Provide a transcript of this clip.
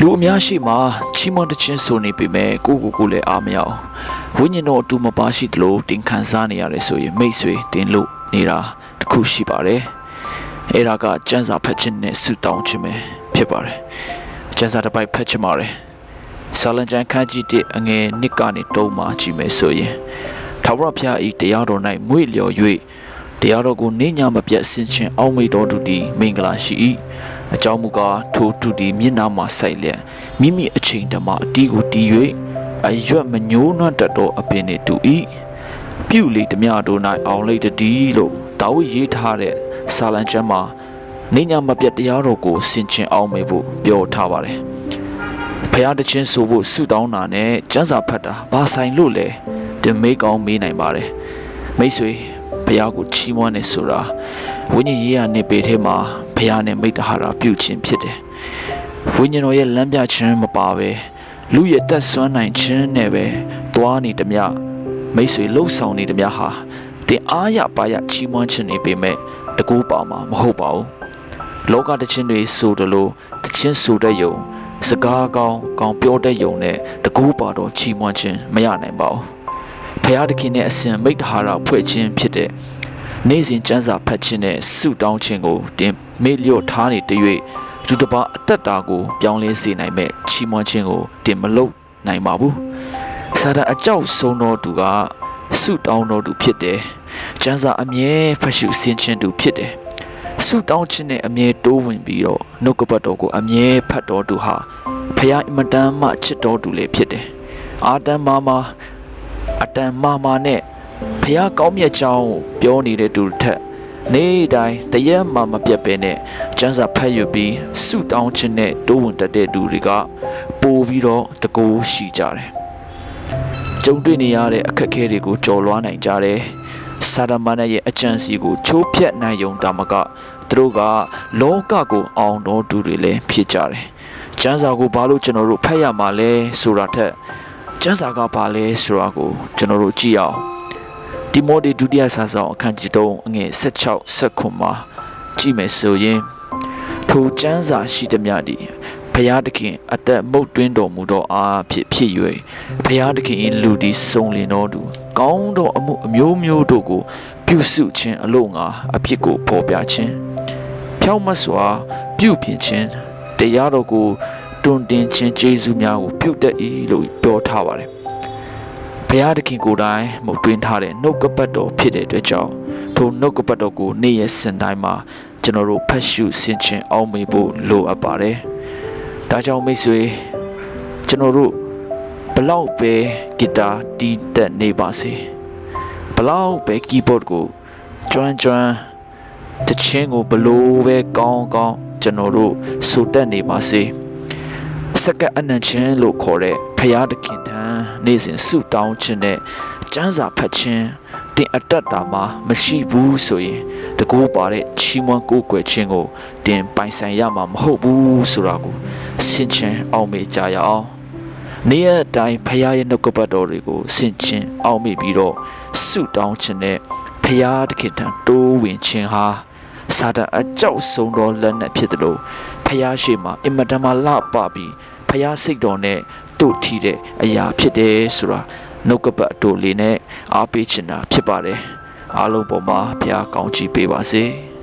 လူအများရှိမှချီးမွမ်းတခြင်းဆိုနေပေမဲ့ကိုကိုကိုလည်းအားမရအောင်ဝိညာဉ်တော်အတူမပါရှိသလိုတင်ခံစားနေရတယ်ဆိုရင်မိတ်ဆွေတင်လို့နေတာတခုရှိပါတယ်အဲ့ဒါကစံစာဖတ်ခြင်းနဲ့ဆူတောင်းခြင်းပဲဖြစ်ပါတယ်စံစာတစ်ပိုက်ဖတ်ခြင်းပါတယ်ဆာလန်ကျန်ခန်းကြီးတဲ့အငယ်နှစ်ကနေတုံးမှကြည့်မယ်ဆိုရင်ထာဝရဘုရားဤတရားတော်၌မွေ့လျော်၍တရားတော်ကိုနေညာမပြတ်ဆင်ခြင်အောင်မေတော်သူသည်မင်္ဂလာရှိ၏ အကြောင်းမူကားထိုသူသည်မျက်နှာမှာစိုက်လျက်မိမိအချိန်တည်းမှအတီးကိုတီး၍အရွက်မညိုးနှံ့တတ်သောအပင်နှင့်တူ၏ပြုလေဓမြတို့၌အောင်လိတ်တည်းလို့ဒါဝိရေးထားတဲ့ဆာလံကျမ်းမှာနေညာမပြတ်တရားတော်ကိုဆင်ခြင်အောင်မေဖို့ပြောထားပါတယ်ဖျားတခြင်းဆိုဖို့ဆုတောင်းတာနဲ့ကျမ်းစာဖတ်တာဘာဆိုင်လို့လဲတင်မေးကောင်းမေးနိုင်ပါတယ်မိတ်ဆွေ ဘုရားကိုချီးမွမ်းနေဆိုတာဝိညာဉ်ရေးရနေပေထဲမှာဘုရားနဲ့မိတ္တဟာရာပြုခြင်းဖြစ်တယ်ဝိညာဉ်တော်ရဲ့လမ်းပြခြင်းမပါပဲလူရဲ့တက်ဆွမ်းနိုင်ခြင်းနဲ့ပဲသွားနေသည်မြမိတ်ဆွေလှုပ်ဆောင်နေသည်မြဟာတင်အားရပါရချီးမွမ်းခြင်းနေပေမဲ့တကူပါမှာမဟုတ်ပါဘူးလောကတခြင်းတွေဆိုတယ်လို့တခြင်းဆိုတဲ့ယုံစကားကောင်းကောင်းပြောတဲ့ယုံနဲ့တကူပါတော့ချီးမွမ်းခြင်းမရနိုင်ပါဘူး ဖရာသခင်ရဲ့အစဉ်မိတ္တဟာရဖွဲ့ခြင်းဖြစ်တဲ့နေ့စဉ်ကျမ်းစာဖတ်ခြင်းနဲ့ဆုတောင်းခြင်းကိုတင်မေ့လျော့ထားနေတ၍သူတစ်ပါးအသက်တာကိုပြောင်းလဲစေနိုင်မဲ့ချီးမွမ်းခြင်းကိုတင်မလုပ်နိုင်ပါဘူးစာတအကြောက်ဆုံးတော်သူကဆုတောင်းတော်သူဖြစ်တယ်ကျမ်းစာအမြဲဖတ်ရှုဆင်ခြင်သူဖြစ်တယ်ဆုတောင်းခြင်းနဲ့အမြဲတိုးဝင်ပြီးတော့နှုတ်ကပတ်တော်ကိုအမြဲဖတ်တော်သူဟာဖခင်အင်မတန်မှချစ်တော်သူလည်းဖြစ်တယ်အာတန်မာမာ အတန်မာမာနဲ့ဖခင်ကောင်းမြတ်ကြောင်းကိုပြောနေတဲ့သူတစ်ထက်နေ့တိုင်းတရက်မှမပြတ်ပဲနဲ့ကျမ်းစာဖတ်ယူပြီးဆုတောင်းခြင်းနဲ့တိုးဝင်တတ်တဲ့သူတွေကပို့ပြီးတော့တကူရှိကြတယ်ကြုံတွေ့နေရတဲ့အခက်အခဲတွေကိုကျော်လွှားနိုင်ကြတယ်စာဒမဏေရဲ့အကြံစီကိုချိုးဖျက်နိုင်ုံတာမကသူတို့ကလောကကိုအောင်တော်သူတွေလည်းဖြစ်ကြတယ်။ကျမ်းစာကိုဘာလို့ကျွန်တော်တို့ဖတ်ရမှာလဲဆိုတာထက် ကျမ်းစာကဘာလဲဆိုတာကိုကျွန်တော်တို့ကြည့်အောင်။ဒီမိုဒီဒုတိယစာဆောင်အခန်းကြီး3အငယ်16 19မှာကြည့်မယ်ဆိုရင်ထိုကျမ်းစာရှိသမျှဒီဘုရားသခင်အသက်မုတ်တွင်းတော်မူသောအားဖြင့်ဖြစ်၍ဘုရားသခင်၏လူဒီစုံလင်တော်သူကောင်းသောအမှုအမျိုးမျိုးတို့ကို ပြုစုခြင်းအလို့ငါအဖြစ်ကိုပေါ်ပြခြင်းဖြောင့်မတ်စွာပြုပြင်ခြင်းတရားတော်ကို တွင်တင်ခြင်းကျေးဇူးများကိုပြုတတ်၏လို့ပြောထားပါတယ်ဘုရားသခင်ကိုယ်တိုင်မုတ်တွင်းထားတဲ့နှုတ်ကပတ်တော်ဖြစ်တဲ့အတွက်ကြောင့်ထိုနှုတ်ကပတ်တော်ကိုနေ့ရက်စင်တိုင်းမှာကျွန်တော်တို့ဖတ်ရှုဆင်ခြင်အောင်မေဖို့လိုအပ်ပါတယ်။ဒါကြောင့်မိတ်ဆွေကျွန်တော်တို့ဘလောက်ပဲဂီတာတီးတက်နေပါစေဘလောက်ပဲကီးဘုတ်ကိုကျွမ်းကျွမ်းတချင်းကိုဘလို့ပဲကောင်းကောင်းကျွန်တော်တို့ဆိုတက်နေပါစေ စက္ကအနံ့ချင်းလို့ခေါ်တဲ့ဖရာသခင်ထံနေ့စဉ်ဆုတောင်းခြင်းနဲ့ကျမ်းစာဖတ်ခြင်းတင်အတ္တတာမှာမရှိဘူးဆိုရင်တကူပါတဲ့ချီးမွမ်းကိုးကွယ်ခြင်းကိုတင်ပိုင်ဆိုင်ရမှာမဟုတ်ဘူးဆိုတာကိုဆင်ခြင်အောင်မေ့ကြရအောင်နေ့ရက်တိုင်းဖရာရဲ့နှုတ်ကပတ်တော်တွေကိုဆင်ခြင်အောင်မေ့ပြီးတော့ဆုတောင်းခြင်းနဲ့ဖရာသခင်ထံတိုးဝင်ခြင်းဟာစာတန်အကြောက်ဆုံးသောလက်နက်ဖြစ်တယ်လို့ ဖရာရှိမှအင်မတန်မှလှပပြီးဖရာစိတ်တော်နဲ့တို့ထီတဲ့အရာဖြစ်တယ်ဆိုတာနှုတ်ကပတ်တို့လေးနဲ့အားပေးချင်တာဖြစ်ပါတယ်အားလုံးပေါ်မှာဖရာကောင်းချီးပေးပါစေ။